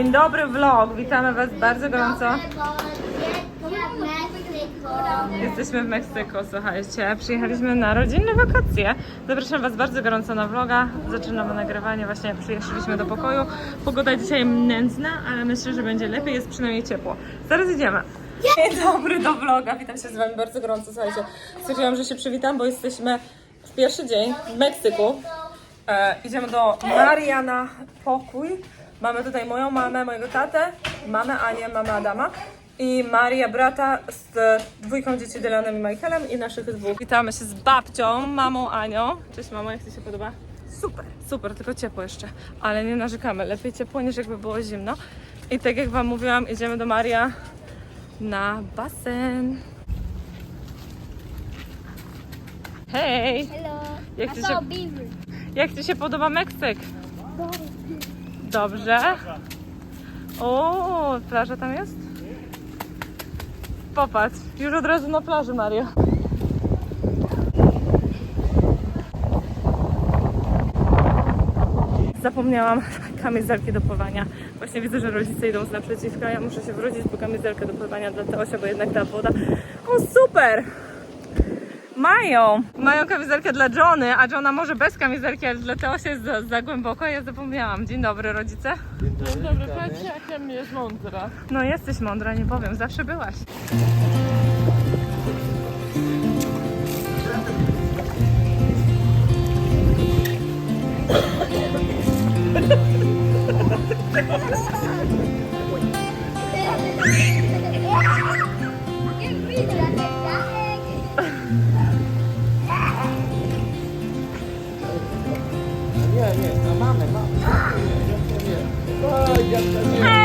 Dzień dobry vlog, witamy Was bardzo gorąco. Jesteśmy w Meksyku, słuchajcie. Przyjechaliśmy na rodzinne wakacje. Zapraszam Was bardzo gorąco na vloga. Zaczynamy nagrywanie, właśnie przyjechaliśmy do pokoju. Pogoda dzisiaj nędzna, ale myślę, że będzie lepiej, jest przynajmniej ciepło. Zaraz idziemy. Dzień dobry do vloga, witam się z Wami bardzo gorąco, słuchajcie. Stwierdziłam, że się przywitam, bo jesteśmy w pierwszy dzień w Meksyku. E, idziemy do Mariana pokój. Mamy tutaj moją mamę, mojego tatę, mamę Anię, mamę Adama i Maria brata z dwójką dzieci Dylanem i Michaelem i naszych dwóch. Witamy się z babcią, mamą Anią. Cześć mamo, jak Ci się podoba? Super, super, tylko ciepło jeszcze, ale nie narzekamy. Lepiej ciepło niż jakby było zimno. I tak jak Wam mówiłam, idziemy do Maria na basen. Hej! Hello. Jak ci się-. Jak Ci się podoba Meksyk? Dobrze. O, plaża tam jest? Popatrz, już od razu na plaży, Mario. Zapomniałam kamizelki do pływania. Właśnie widzę, że rodzice idą z naprzeciwka. Ja muszę się wrócić po kamizelkę do pływania dla Teosia, bo jednak ta woda... O, super! Mają! Mają kamizelkę dla Johnny, a Johna może bez kamizelki, ale dla Teosia jest za, za głęboko. Ja zapomniałam. Dzień dobry, rodzice. Dzień dobry, patrzcie jaka mnie jest mądra. No jesteś mądra, nie powiem, zawsze byłaś. Nie, nie,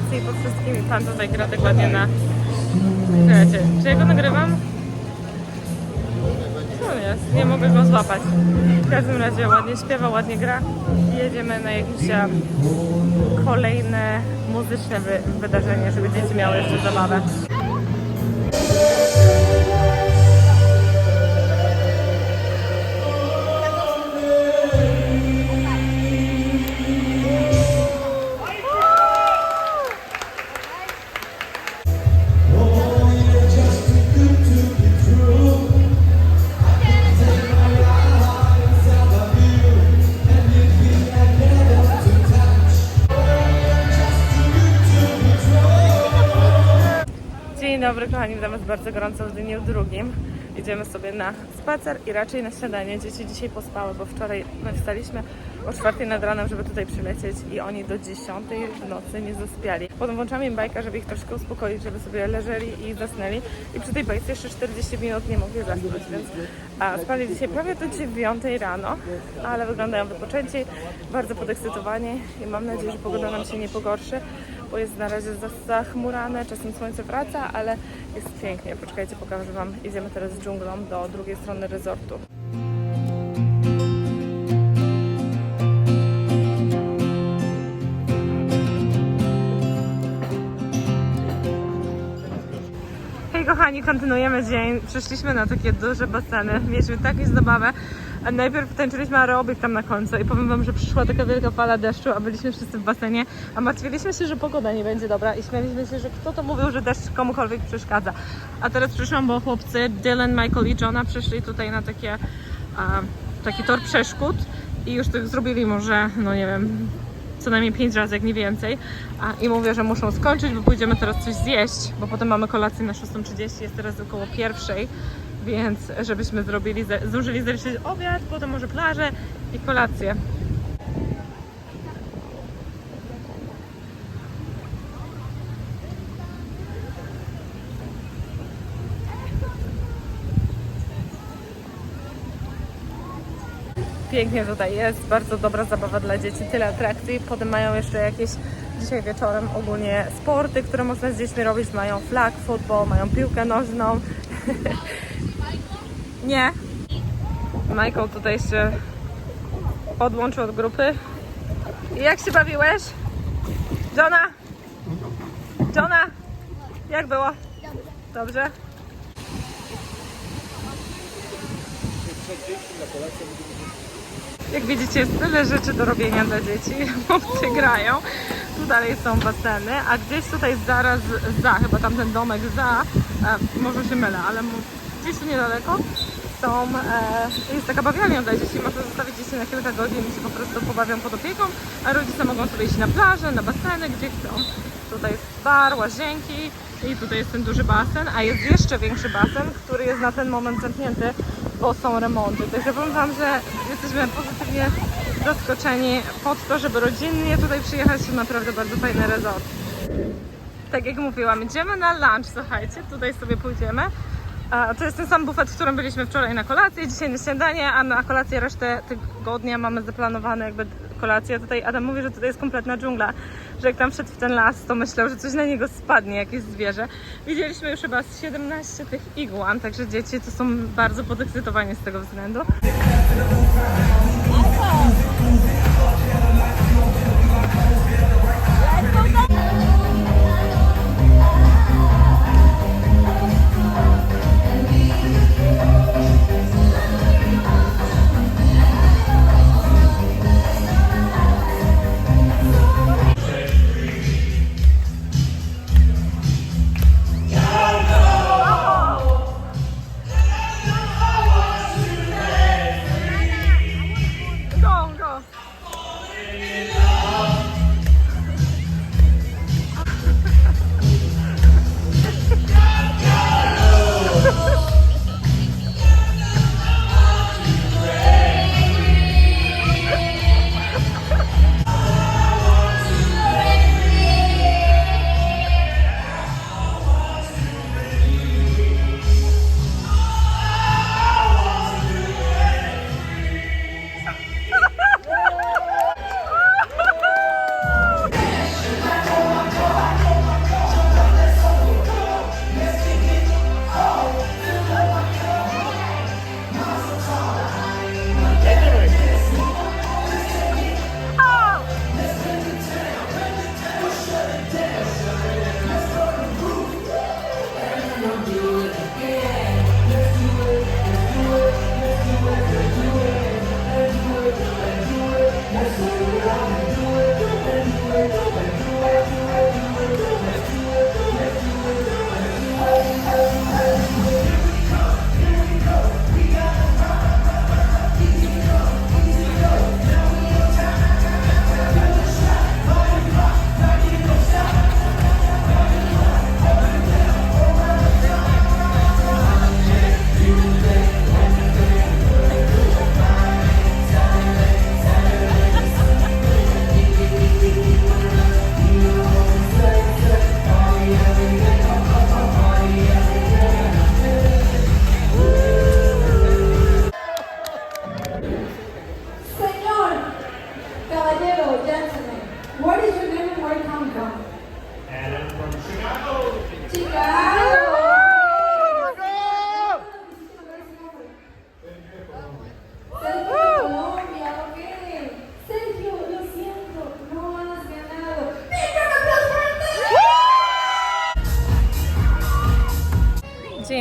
po wszystkim i pan tutaj gra tak ładnie na... Czekajcie, czy ja go nagrywam? Co jest? Nie mogę go złapać. W każdym razie ładnie śpiewa, ładnie gra jedziemy na jakieś kolejne muzyczne wy wydarzenie, żeby dzieci miały jeszcze zabawę. Kochani, witam Was bardzo gorąco w dniu drugim. Idziemy sobie na spacer i raczej na śniadanie. Dzieci dzisiaj pospały, bo wczoraj my wstaliśmy o czwartej nad ranem, żeby tutaj przylecieć i oni do dziesiątej w nocy nie zaspiali. Potem włączamy im bajka, żeby ich troszkę uspokoić, żeby sobie leżeli i zasnęli. I przy tej bajce jeszcze 40 minut nie mogli zasnąć, więc a, spali dzisiaj prawie do dziewiątej rano, ale wyglądają wypoczęci, bardzo podekscytowani i mam nadzieję, że pogoda nam się nie pogorszy, bo jest na razie za- zachmurane, czasem słońce wraca, ale jest pięknie. Poczekajcie, pokażę Wam. Idziemy teraz z dżunglą do drugiej strony resortu. Kochani, kontynuujemy dzień. Przyszliśmy na takie duże baseny. Mieliśmy taką zabawę. Najpierw tańczyliśmy aerobik tam na końcu i powiem wam, że przyszła taka wielka fala deszczu, a byliśmy wszyscy w basenie, a martwiliśmy się, że pogoda nie będzie dobra i śmialiśmy się, że kto to mówił, że deszcz komukolwiek przeszkadza. A teraz przyszłam, bo chłopcy Dylan, Michael i Johna przyszli tutaj na takie, a, taki tor przeszkód i już tak zrobili może, no nie wiem, co najmniej 5 razy, jak nie więcej. I mówię, że muszą skończyć, bo pójdziemy teraz coś zjeść, bo potem mamy kolację na 6.30, jest teraz około pierwszej, więc żebyśmy zrobili, zdążyli zjeść obiad, potem może plażę i kolację. Pięknie tutaj jest, bardzo dobra zabawa dla dzieci, tyle atrakcji. Potem mają jeszcze jakieś dzisiaj wieczorem ogólnie sporty, które można z dziećmi robić. Mają flag football, mają piłkę nożną. Nie. Michael tutaj się odłączył od grupy. I jak się bawiłeś? Johna? Johna? Jak było? Dobrze. Jak widzicie, jest tyle rzeczy do robienia dla dzieci. Chłopcy grają. Tu dalej są baseny, a gdzieś tutaj zaraz za, chyba tamten domek za, e, może się mylę, ale gdzieś tu niedaleko są, e, jest taka bawialnia dla dzieci. Można zostawić dzieci na kilka godzin i się po prostu pobawią pod opieką, a rodzice mogą sobie iść na plażę, na baseny, gdzie chcą. Tutaj jest bar, łazienki i tutaj jest ten duży basen, a jest jeszcze większy basen, który jest na ten moment zamknięty, bo są remonty. Także powiem Wam, że jesteśmy pozytywnie zaskoczeni pod to, żeby rodzinnie tutaj przyjechać. To naprawdę bardzo fajny resort. Tak jak mówiłam, idziemy na lunch, słuchajcie, tutaj sobie pójdziemy. A to jest ten sam bufet, w którym byliśmy wczoraj na kolację, dzisiaj na śniadanie, a na kolację resztę tygodnia mamy zaplanowane jakby kolację. Tutaj Adam mówi, że tutaj jest kompletna dżungla, że jak tam wszedł w ten las, to myślał, że coś na niego spadnie, jakieś zwierzę. Widzieliśmy już chyba z 17 tych iguan, także dzieci to są bardzo podekscytowani z tego względu.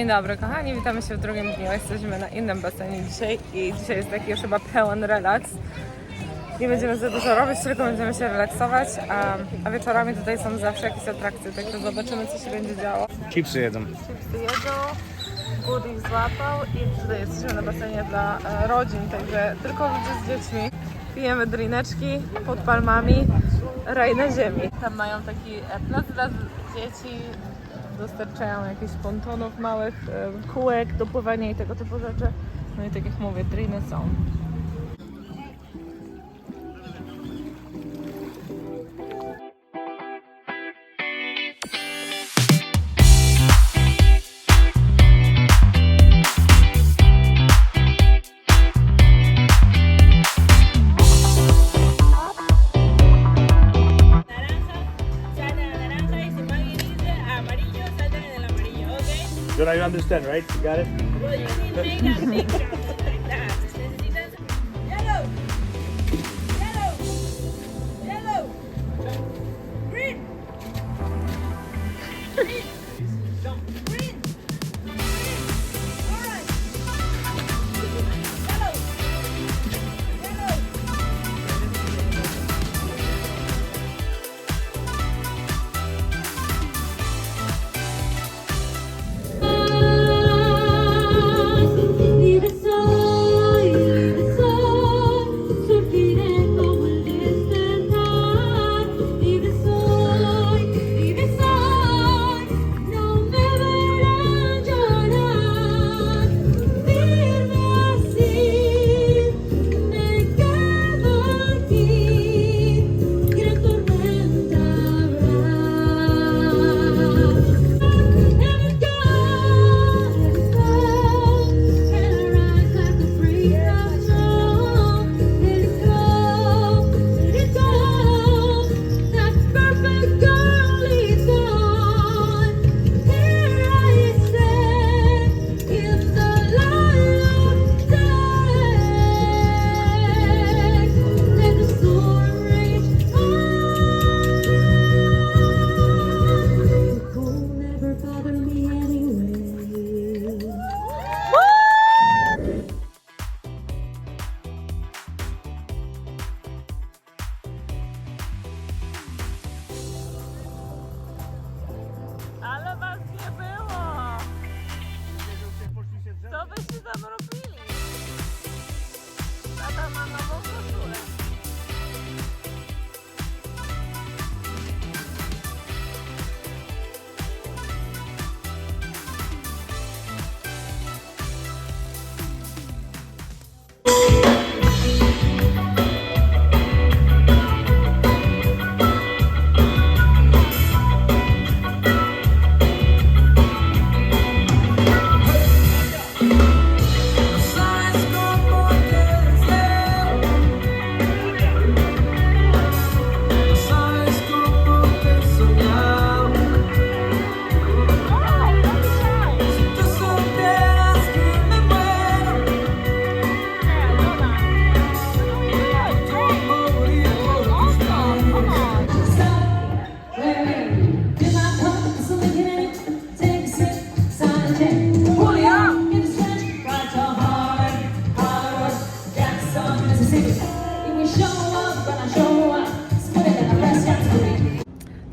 Dzień dobry kochani, witamy się w drugim dniu. Jesteśmy na innym basenie dzisiaj i dzisiaj jest taki już chyba pełen relaks. Nie będziemy za dużo robić, tylko będziemy się relaksować, a, a wieczorami tutaj są zawsze jakieś atrakcje, także zobaczymy co się będzie działo. Chipsy jedzą. Chipsy jedzą, Woody złapał i tutaj jesteśmy na basenie dla e, rodzin, także tylko ludzie z dziećmi. Pijemy drineczki pod palmami, raj na ziemi. Tam mają taki plac dla dzieci, dostarczają jakichś pontonów małych, e, kółek do pływania i tego typu rzeczy. No i tak jak mówię, driny są. Understand, right? You got it?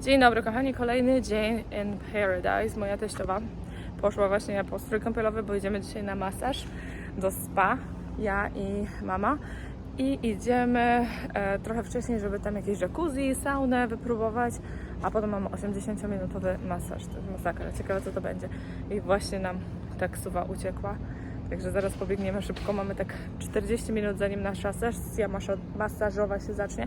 Dzień dobry kochani, kolejny dzień in Paradise. Moja teściowa poszła właśnie po strój kąpielowy, bo idziemy dzisiaj na masaż do spa, ja i mama. I idziemy e, trochę wcześniej, żeby tam jakieś jacuzzi, saunę wypróbować, a potem mamy 80-minutowy masaż. To jest masakra, ciekawe co to będzie. I właśnie nam taksuwa uciekła. Także zaraz pobiegniemy szybko. Mamy tak 40 minut zanim nasza sesja masażowa się zacznie.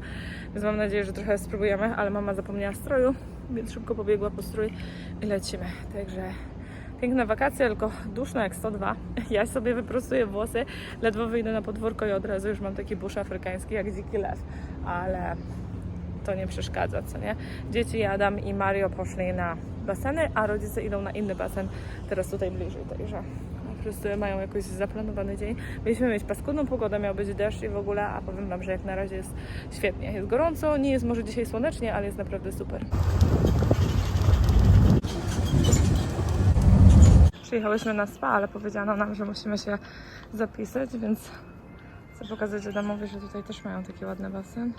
Więc mam nadzieję, że trochę spróbujemy, ale mama zapomniała stroju, więc szybko pobiegła po strój i lecimy. Także piękne wakacje, tylko duszno jak 102. Ja sobie wyprostuję włosy, ledwo wyjdę na podwórko i od razu już mam taki busz afrykański jak dziki lew. Ale to nie przeszkadza, co nie? Dzieci Adam i Mario poszli na baseny, a rodzice idą na inny basen, teraz tutaj bliżej, także prostu mają jakoś zaplanowany dzień. Mieliśmy mieć paskudną pogodę, miał być deszcz i w ogóle, a powiem Wam, że jak na razie jest świetnie. Jest gorąco, nie jest może dzisiaj słonecznie, ale jest naprawdę super. Przyjechałyśmy na spa, ale powiedziano nam, że musimy się zapisać, więc chcę pokazać Adamowi, że tutaj też mają taki ładny basen.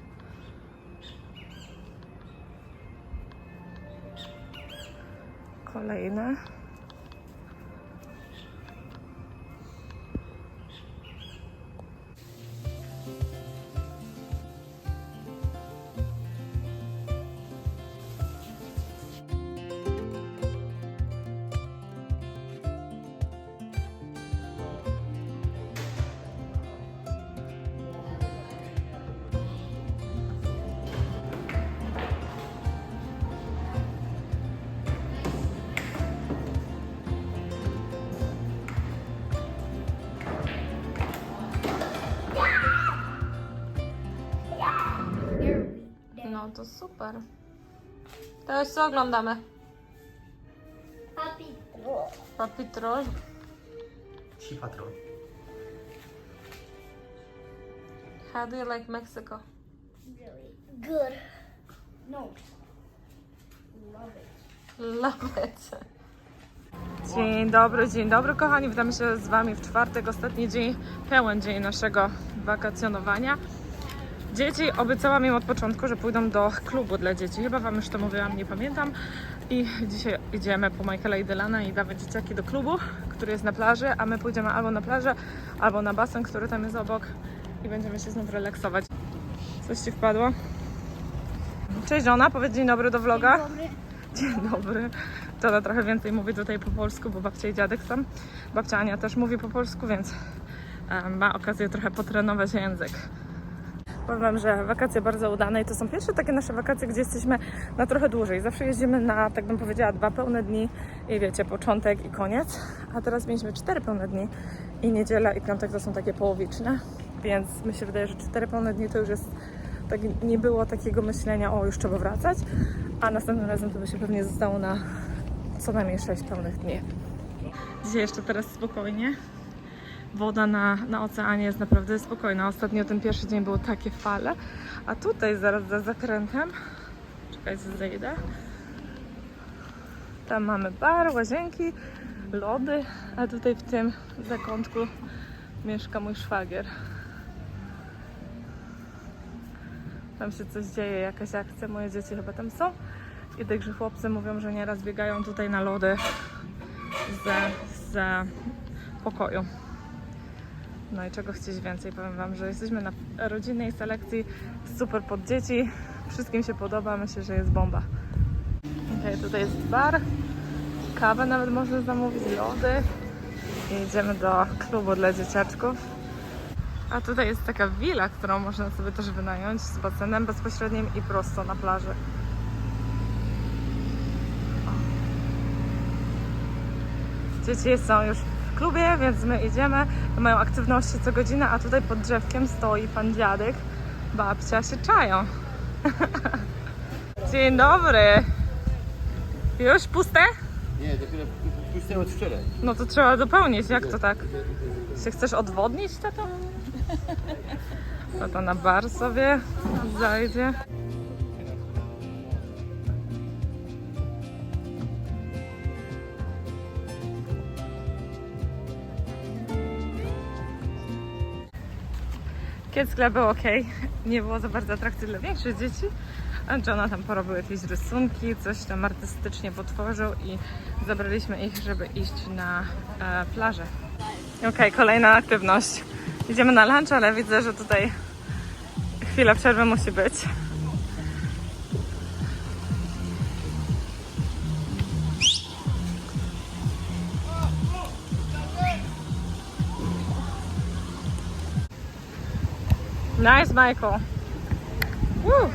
Kolejne. To super. Teraz co oglądamy? Papi troll. Papi troll. Psi patrol. How do you like Mexico? Really good. No. Love it. Love it. Dzień dobry, dzień dobry kochani. Witamy się z Wami w czwartek, ostatni dzień, pełen dzień naszego wakacjonowania. Dzieci obiecałam im od początku, że pójdą do klubu dla dzieci. Chyba Wam już to mówiłam, nie pamiętam. I dzisiaj idziemy po Michaela i Dylana i dawać dzieciaki do klubu, który jest na plaży, a my pójdziemy albo na plażę, albo na basen, który tam jest obok i będziemy się znów relaksować. Coś Ci wpadło? Cześć żona, powiedz dzień dobry do vloga. Dobry. Dzień dobry. To ona trochę więcej mówi tutaj po polsku, bo babcia i dziadek są. Babcia Ania też mówi po polsku, więc ma okazję trochę potrenować język. Powiem że wakacje bardzo udane i to są pierwsze takie nasze wakacje, gdzie jesteśmy na trochę dłużej. Zawsze jeździmy na, tak bym powiedziała, dwa pełne dni i wiecie, początek i koniec. A teraz mieliśmy cztery pełne dni i niedziela i piątek to są takie połowiczne, więc mi się wydaje, że cztery pełne dni to już jest tak nie było takiego myślenia, o już trzeba wracać, a następnym razem to by się pewnie zostało na co najmniej 6 pełnych dni. Dzisiaj jeszcze teraz spokojnie. Woda na, na oceanie jest naprawdę spokojna. Ostatnio ten pierwszy dzień było takie fale, a tutaj zaraz za zakrętem, czekajcie, zejdę. Tam mamy bar, łazienki, lody, a tutaj w tym zakątku mieszka mój szwagier. Tam się coś dzieje, jakaś akcja, moje dzieci chyba tam są. I także chłopcy mówią, że nieraz biegają tutaj na lody z, z pokoju. No i czego chcieć więcej, powiem Wam, że jesteśmy na rodzinnej selekcji, super pod dzieci, wszystkim się podoba, myślę, że jest bomba. Okej, tutaj jest bar, kawę nawet można zamówić, lody i idziemy do klubu dla dzieciaczków. A tutaj jest taka willa, którą można sobie też wynająć z basenem bezpośrednim i prosto na plaży. Dzieci są już klubie, więc my idziemy. Mają aktywności co godzinę, a tutaj pod drzewkiem stoi pan dziadek. Babcia się czają. Dzień dobry. Już puste? Nie, dopiero puściłem od wczoraj. No to trzeba dopełnić. Jak to tak? Się chcesz odwodnić, tato? Tata na bar sobie zajdzie. Kids Club był ok. Nie było za bardzo atrakcji dla większych dzieci. A Johna tam porobił jakieś rysunki, coś tam artystycznie potworzył i zabraliśmy ich, żeby iść na e, plażę. Okej, kolejna aktywność. Idziemy na lunch, ale widzę, że tutaj chwila przerwy musi być. Nice, Michael. Woo.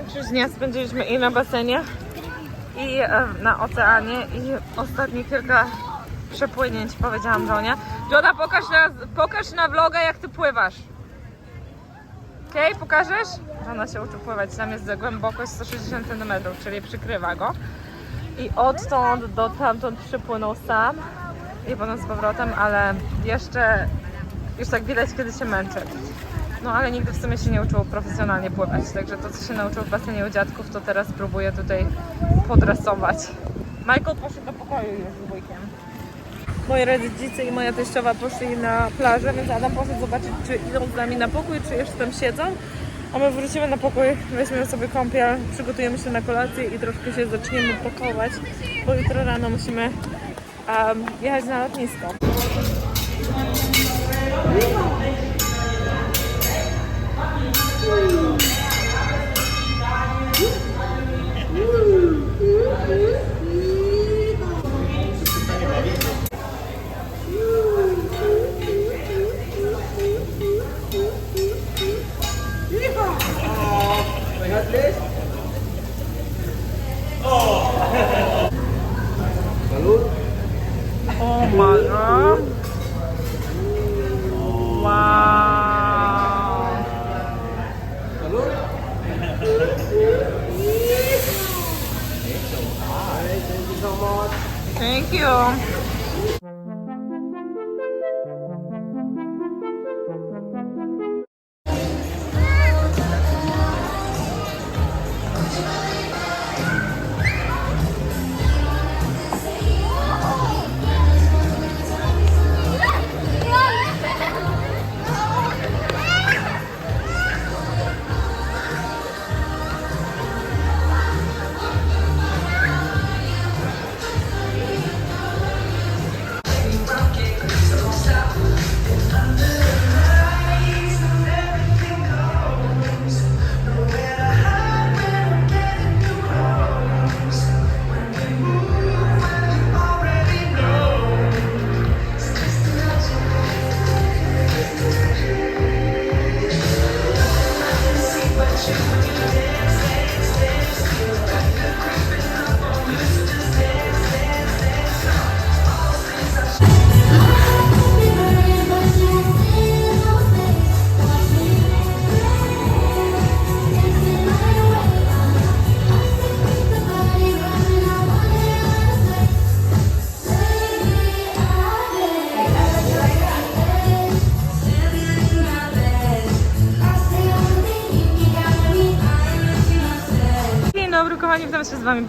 większość dnia spędziliśmy i na basenie, i e, na oceanie i ostatnie kilka przepłynięć powiedziałam żonie. Jona, pokaż na, pokaż na vloga jak ty pływasz. Okej, pokażesz? Żona się uczy pływać, tam jest głębokość 160 cm, czyli przykrywa go. I odtąd do tamtąd przypłynął sam i potem z powrotem, ale jeszcze już tak widać, kiedy się męczy. No ale nigdy w sumie się nie uczył profesjonalnie pływać, także to, co się nauczył w basenie u dziadków, to teraz próbuję tutaj podrasować. Michael poszedł do pokoju już z wujkiem. Moi rodzice i moja teściowa poszli na plażę, więc Adam poszedł zobaczyć, czy idą z nami na pokój, czy jeszcze tam siedzą. A my wrócimy na pokój, weźmiemy sobie kąpiel, przygotujemy się na kolację i troszkę się zaczniemy pakować, bo jutro rano musimy em, jechać na lotnisko. Oh my god! Thank you.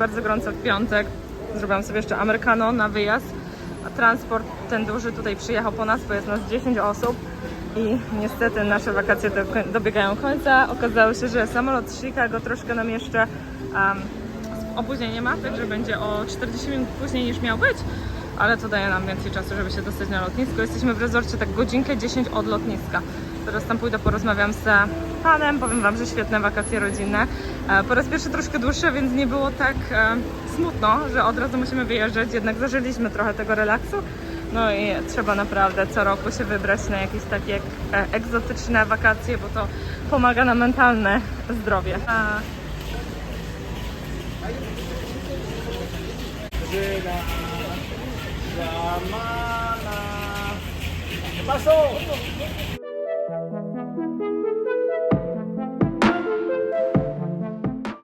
Bardzo gorąco w piątek. Zrobiłam sobie jeszcze Amerykano na wyjazd. A transport ten duży tutaj przyjechał po nas, bo jest nas 10 osób. I niestety nasze wakacje do, dobiegają końca. Okazało się, że samolot z Chicago troszkę nam jeszcze um, opóźnienie ma, także będzie o 40 minut później niż miał być. Ale to daje nam więcej czasu, żeby się dostać na lotnisko. Jesteśmy w rezorcie tak godzinkę 10 od lotniska. Teraz tam pójdę, porozmawiam z panem, powiem wam, że świetne wakacje rodzinne. E, Po raz pierwszy troszkę dłuższe, więc nie było tak e, smutno, że od razu musimy wyjeżdżać, jednak zażyliśmy trochę tego relaksu. No i trzeba naprawdę co roku się wybrać na jakieś takie e, egzotyczne wakacje, bo to pomaga na mentalne zdrowie. Zamana. Pasok!